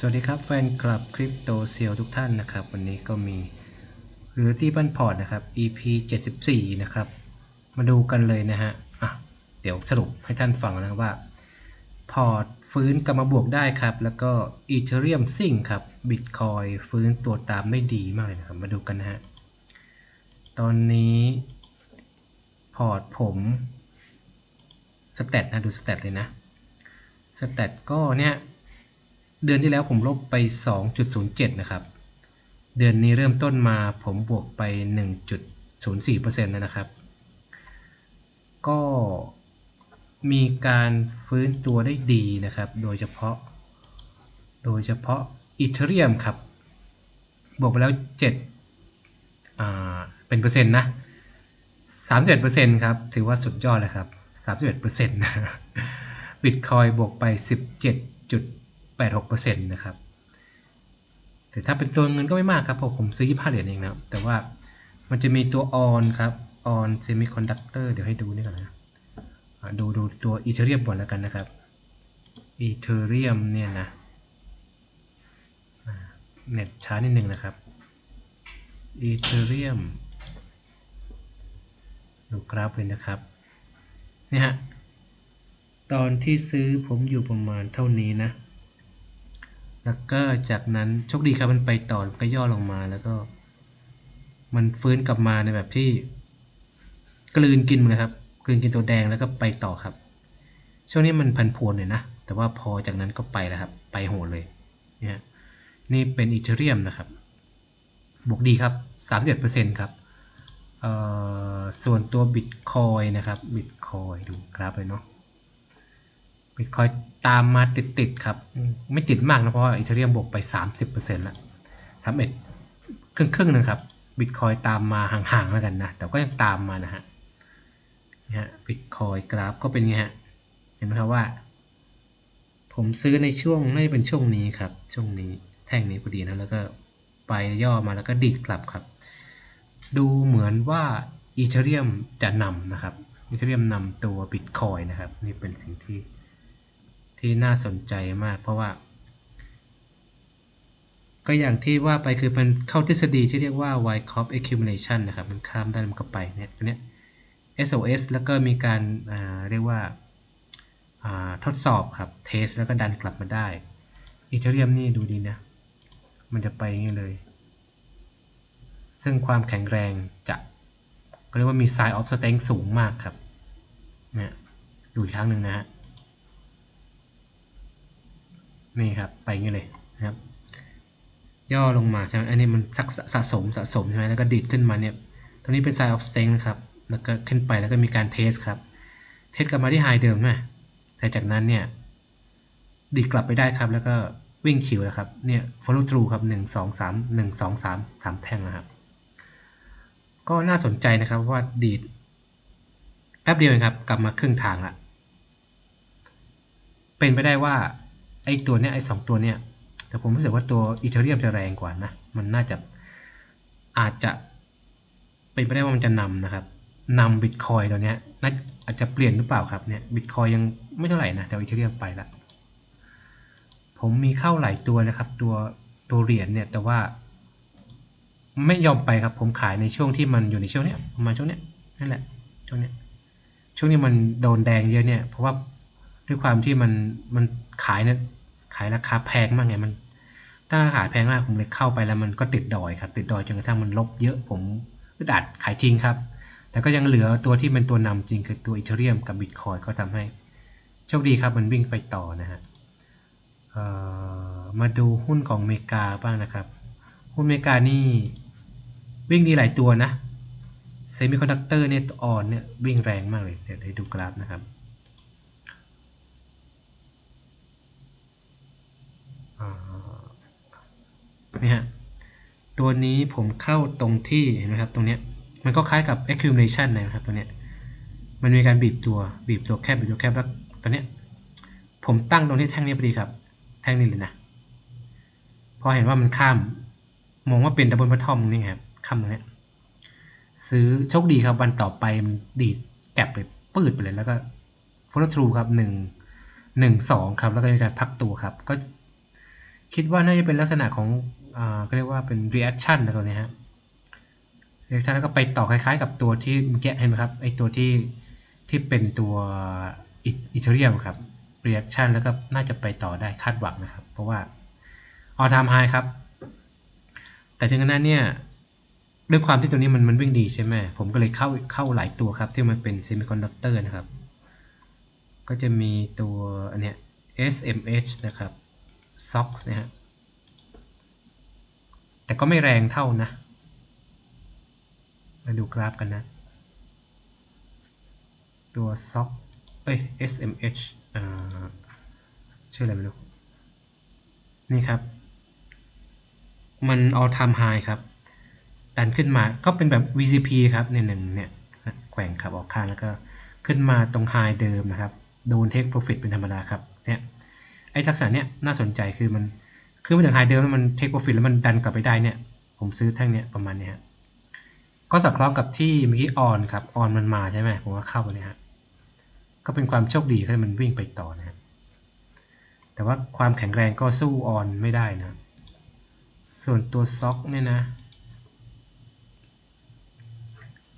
สวัสดีครับแฟนคลับคริปโตเซียลทุกท่านนะครับ วันนี้ก็มีหรือที่บันพอร์ตนะครับ EP 74 นะครับ มาดูกันเลยนะฮะอะเดี๋ยวสรุปให้ท่านฟังนะครับว่า พอร์ตฟื้นกลับมาบวกได้ครับ แล้วก็อีเทเรียมซิ่งครับบิตคอยฟื้นตัวตามได้ดีมากเลยนะครับ มาดูกันนะฮะตอนนี้พอร์ตผมสเตตนะดูสเตตเลยนะสเตตก็เนี่ย เดือนที่แล้วผมลบไป 2.07 นะครับ เดือนนี้เริ่มต้นมาผมบวกไป 1.04%นะครับ ก็มีการฟื้นตัวได้ดีนะครับ โดยเฉพาะ โดยเฉพาะอีเทเรียมครับ บวกไปแล้ว7อ่าเป็นเปอร์เซ็นต์นะ31%ครับ ถือว่าสุดยอดเลยครับ 31%นะบิตคอยบวกไป 17จุด 86%นะครับ แต่ถ้าเป็นตัวเงินก็ไม่มากครับเพราะผมซื้อ 25 เหรียญเองนะ แต่ว่ามันจะมีตัวออนครับออนเซมิคอนดักเตอร์เดี๋ยวให้ดูนี่ก่อนนะอะดูดูตัวอีเทเรียมก่อนแล้วกันนะครับอีเทเรียมเนี่ยนะเน็ตช้านิดนึงนะครับอีเทเรียมดูกราฟเลยนะครับนี่ฮะตอนที่ซื้อผมอยู่ประมาณเท่านี้นะ แล้วก็จากนั้นโชคดีครับมันไปต่อมันก็ย่อลงมาแล้วก็ มันฟื้นกลับมาในแบบที่ กลืนกินเลยครับ กลืนกินตัวแดงแล้วก็ไปต่อครับ ช่วงนี้มันพันพวนเลยนะ แต่ว่าพอจากนั้นก็ไปแล้วครับ ไปโหดเลยเนี่ยนี่เป็นอีเทเรียมนะครับ บวกดีครับ31%ครับเอ่อส่วนตัวบิตคอยนะครับบิตคอยดูกราฟเลยเนาะ บิตคอยตามมาติดๆครับอืมไม่ติดมากนะ เพราะว่าอีเทเรียมบวกไป 30%แล้วสามเอ็ดครึ่งครึ่งๆนะครับบิตคอยตามมาห่างๆแล้วกันนะ แต่ก็ยังตามมานะฮะนี่ฮะบิตคอยกราฟก็เป็นไงฮะ เห็นไหมครับว่า ผมซื้อในช่วงน่าจะเป็นช่วงนี้ครับ ช่วงนี้แท่งนี้พอดีนะ แล้วก็ไปย่อมาแล้วก็ดีดกลับครับ ดูเหมือนว่าอีเทเรียมจะนำนะครับอีเทเรียมนำตัวบิตคอยนะครับ นี่เป็นสิ่งที่ ที่น่าสนใจมาก เพราะว่า ก็อย่างที่ว่าไปคือมันเข้าทฤษฎีที่เรียกว่า Wyckoff accumulation นะครับ มันข้ามได้มันก็ไปเนี่ยตัวเนี้ย SOS แล้วก็มีการอ่าเรียกว่าาทดสอบครับเทสแล้วก็ดันกลับมาได้อีเทเรียมนี่ดูดีนะ มันจะไปอย่างนี้เลย ซึ่งความแข็งแรงจะก็เรียกว่ามี sign of strength สูงมากครับเนี่ยดูอีกครั้งหนึ่งนะฮะ นี่ครับไปงี้เลยนะครับ ย่อลงมาใช่ไหมอันนี้มันสะสะสมสะสมใช่ไหมแล้วก็ดีดขึ้นมาเนี่ยตรงนี้เป็น side of strength นะครับแล้วก็ขึ้นไปแล้วก็มีการเทสครับ เทสกลับมาที่ไฮเดิมนะแต่จากนั้นเนี่ยดีดกลับไปได้ครับ แล้วก็วิ่งคิวแล้วครับเนี่ย follow through ครับ 1 2 3 1 2 3 3 แท่งนะครับ ก็น่าสนใจนะครับว่าดีดแป๊บเดียวเองครับ กลับมาครึ่งทางละเป็นไปได้ว่า ไอตัวเนี้ยไอสองตัวเนี้ยแต่ผมรู้สึกว่าตัวอีเทเรียมจะแรงกว่านะ มันน่าจะอาจจะเป็นไปได้ว่ามันจะนำนะครับนำบิตคอยตัวเนี้ยน่าอาจจะเปลี่ยนหรือเปล่าครับเนี่ยบิตคอยยังไม่เท่าไหร่นะ แต่อีเทเรียมไปละผมมีเข้าหลายตัวนะครับ ตัวตัวเหรียญเนี่ยแต่ว่า ไม่ยอมไปครับ ผมขายในช่วงที่มันอยู่ในช่วงเนี้ยประมาณช่วงเนี้ยนั่นแหละช่วงเนี้ยช่วงนี้มันโดนแดงเยอะเนี่ยเพราะว่าด้วยความที่มันมันขายเนี่ย ขายราคาแพงมากไงมันถ้าขายแพงมากผมเลยเข้าไปแล้วมันก็ติดดอยครับ ติดดอยจนกระทั่งมันลบเยอะผมอึดอัดขายทิ้งครับ แต่ก็ยังเหลือตัวที่เป็นตัวนำจริงคือตัวอีเทเรียมกับบิตคอยก็ทำให้โชคดีครับมันวิ่งไปต่อนะฮะมาดูหุ้นของอเมริกาบ้างนะครับ หุ้นอเมริกานี่วิ่งดีหลายตัวนะเซมิคอนดักเตอร์เนี่ยออนเนี่ยวิ่งแรงมากเลยเดี๋ยวให้ดูกราฟนะครับ นี่ฮะตัวนี้ผมเข้าตรงที่เห็นไหมครับตรงเนี้ยมันก็คล้ายกับ accumulation นะครับตัวเนี้ยมันมีการบีบตัวบีบตัวแคบบีบตัวแคบแล้วตัวเนี้ยผมตั้งตรงที่แท่งนี้พอดีครับ แท่งนี้เลยนะพอเห็นว่ามันข้ามมองว่าเป็นดับเบิลบัตทอมนี่ไงครับข้ามตรงเนี้ยซื้อโชคดีครับวันต่อไปมันดีดแก็บไปปืดไปเลยแล้วก็ follow through ครับหนึ่งหนึ่งสองครับแล้วก็มีการพักตัวครับ ก็คิดว่าน่าจะเป็นลักษณะของ อ่าก็เรียกว่าเป็น reaction นะตัวนี้ฮะ reaction แล้วก็ไปต่อคล้ายๆ กับตัวที่เมื่อกี้เห็นไหมครับไอตัวที่ที่เป็นตัวอีเทเรียมครับ reaction แล้วก็น่าจะไปต่อได้คาดหวังนะครับ เพราะว่า all time high ครับ แต่ถึงนั้นเนี่ยด้วยความที่ตัวนี้มันมันวิ่งดีใช่ไหมผมก็เลยเข้าเข้าหลายตัวครับ ที่มันเป็น semiconductor นะครับ ก็จะมีตัวอันเนี้ย SMH นะครับ SOX นะฮะ แต่ก็ไม่แรงเท่านะ มาดูกราฟกันนะ ตัว SOX เอ้ย SMH อ่าชื่ออะไรไม่รู้ นี่ครับ มัน all time high ครับ ดันขึ้นมาก็เป็นแบบ VCP ครับเนี่ยหนึ่งเนี่ยแกว่งขับออกข้างแล้วก็ขึ้นมาตรง high เดิมนะครับ โดน take profit เป็นธรรมดาครับ เนี่ย ไอ้ลักษณะเนี้ยน่าสนใจคือมัน ขึ้นมาถึง high เดิมแล้วมัน take profit แล้วมันดันกลับไปได้เนี่ย ผมซื้อแท่งเนี้ยประมาณเนี้ยก็สอดคล้องกับที่เมื่อกี้ออนครับออนมันมาใช่ไหมผมว่าเข้าไปเนี่ยฮะก็เป็นความโชคดีที่มันวิ่งไปต่อนะฮะแต่ว่าความแข็งแรงก็สู้ออนไม่ได้นะ ส่วนตัวซ็อกเนี่ยนะ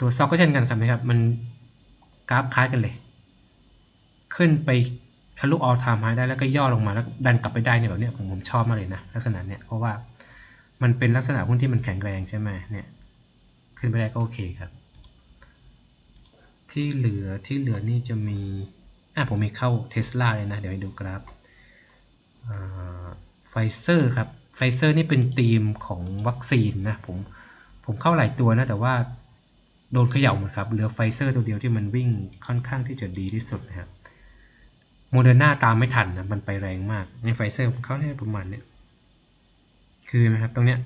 ตัวซ็อกก็เช่นกันครับนะครับ มันกราฟคล้ายกันเลย ขึ้นไป ทะลุออลไทม์ไฮได้แล้วก็ย่อลงมาแล้วดันกลับไปได้เนี่ยแบบเนี้ยผมผมชอบมากเลยนะลักษณะเนี้ยเพราะว่ามันเป็นลักษณะหุ้นที่มันแข็งแรงใช่ไหมเนี่ยขึ้นไปได้ก็โอเคครับ ที่เหลือที่เหลือนี่จะมีอะผมมีเข้าเทสลาเลยนะ เดี๋ยวให้ดูกราฟไฟเซอร์ครับไฟเซอร์นี่เป็นธีมของวัคซีนนะผมผมเข้าหลายตัวนะแต่ว่าโดนเขย่าหมดครับเหลือไฟเซอร์ตัวเดียวที่มันวิ่งค่อนข้างที่จะดีที่สุดนะครับ โมเดอร์นาตามไม่ทันนะมันไปแรงมากในไฟเซอร์ของเขาเนี่ยประมาณเนี้ยคือไหมครับตรงเนี้ย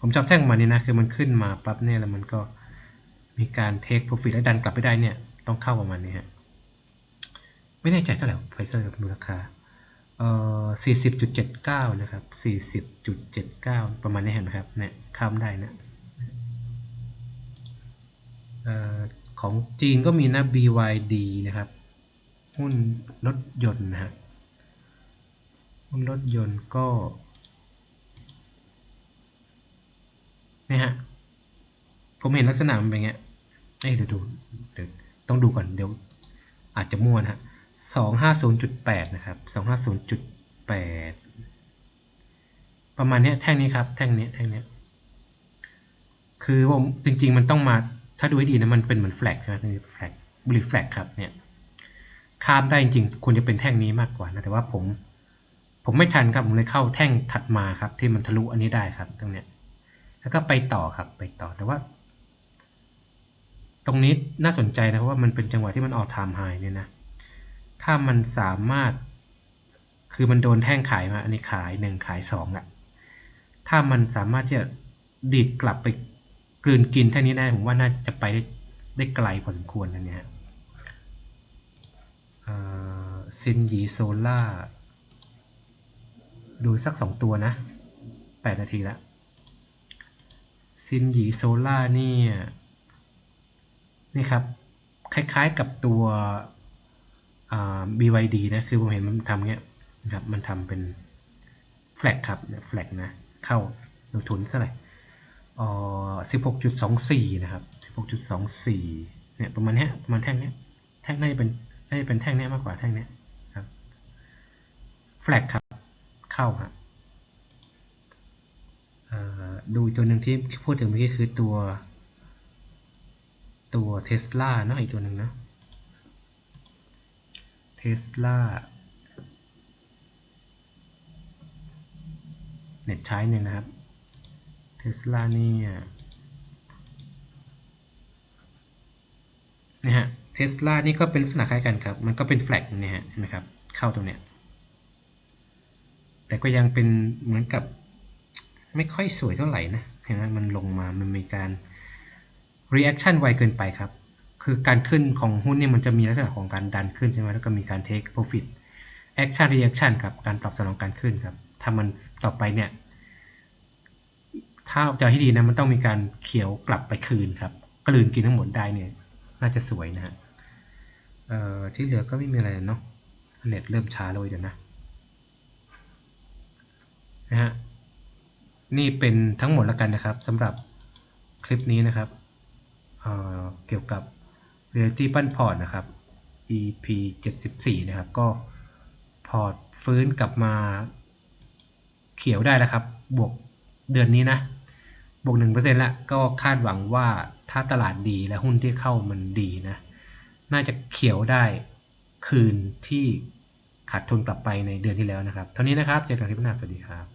ผมชอบแท่งมันนี่นะคือมันขึ้นมาปั๊บเนี่ยแล้วมันก็มีการเทคโปรฟิตแล้วดันกลับไปได้เนี่ยต้องเข้าประมาณนี้ฮะไม่แน่ใจเท่าไหร่ไฟเซอร์มูลค่าเอ่อสี่สิบจุดเจ็ดเก้านะครับสี่สิบจุดเจ็ดเก้าประมาณนี้เห็นไหมครับเนี่ยข้ามได้นะเอ่อของจีนก็มีนะ BYD นะครับ หุ้นรถยนต์นะฮะหุ้นรถยนต์ก็นี่ฮะผมเห็นลักษณะมันเป็นไงเอ้ยเดี๋ยวดูเดี๋ยวต้องดูก่อนเดี๋ยวอาจจะมั่วนะฮะสองห้าศูนย์จุดแปดนะครับสองห้าศูนย์จุดแปดประมาณนี้แท่งนี้ครับ แท่งนี้แท่งนี้คือผมจริง ๆ มันต้องมาถ้าดูให้ดีนะมันเป็นเหมือนแฟลกใช่ไหมแฟลกบริแฟลกครับเนี่ย ข้ามได้จริงๆควรจะเป็นแท่งนี้มากกว่านะแต่ว่าผมผมไม่ทันครับผมเลยเข้าแท่งถัดมาครับ ที่มันทะลุอันนี้ได้ครับ ตรงเนี้ยแล้วก็ไปต่อครับไปต่อแต่ว่า ตรงนี้น่าสนใจนะเพราะว่ามันเป็นจังหวะที่มันออกไทม์ไฮเนี่ยนะถ้ามันสามารถ คือมันโดนแท่งขายมา อันนี้ขายหนึ่งขายสองอะถ้ามันสามารถที่จะดีดกลับไปกลืนกินแท่งนี้ได้ผมว่าน่าจะไปได้ได้ไกลพอสมควรนะเนี่ย ซินยีโซล่า ดูสักสองตัวนะแปดนาทีแล้วซินหยีโซล่านี่นี่ครับ คล้ายๆกับตัว BYD นะ คือผมเห็นมันทำเงี้ยนะครับมันทำเป็นแฟลกครับแฟลกนะ เข้าลงทุนเท่าไหร่อ๋อสิบหกจุดสองสี่นะครับสิบหกจุดสองสี่เนี่ยประมาณเนี้ยประมาณแท่งเนี้ยแท่งน่าจะเป็นน่าจะเป็นแท่งเนี้ยมากกว่าแท่งเนี้ย แฟลกครับ เข้าครับดูตัวหนึ่งที่พูดถึงเมื่อกี้คือตัวตัวเทสลาเนาะอีกตัวหนึ่งนะเทสลาเน็ตใช้หนึ่งนะครับเทสลานี่นี่ฮะเทสลานี่ก็เป็นลักษณะคล้ายกันครับ มันก็เป็นแฟลกเนี่ยฮะเห็นไหมครับ เข้าตรงเนี้ย แต่ก็ยังเป็นเหมือนกับไม่ค่อยสวยเท่าไหร่นะเห็นไหมมันลงมามันมีการ reaction ไวเกินไปครับ คือการขึ้นของหุ้นเนี่ยมันจะมีลักษณะของการดันขึ้นใช่ไหมแล้วก็มีการ take profit action reaction ครับ การตอบสนองการขึ้นครับ ถ้ามันต่อไปเนี่ย ถ้าจะให้ดีนะ มันต้องมีการเขียวกลับไปคืนครับ กลืนกินทั้งหมดได้เนี่ย น่าจะสวยนะฮะเอ่อที่เหลือก็ไม่มีอะไรเนาะเน็ตเริ่มช้าเลยเดี๋ยวนะ นะฮะนี่เป็นทั้งหมดแล้วกันนะครับสำหรับคลิปนี้นะครับเเกี่ยวกับ Reality ปั้นพอร์ตนะครับ EP 74 นะครับ ก็พอร์ตฟื้นกลับมาเขียวได้แล้วครับ บวกเดือนนี้นะ บวก1%ละก็คาดหวังว่าถ้าตลาดดีและหุ้นที่เข้ามันดีนะ น่าจะเขียวได้คืนที่ขาดทุนกลับไปในเดือนที่แล้วนะครับ เท่านี้นะครับ เจอกันคลิปหน้า สวัสดีครับ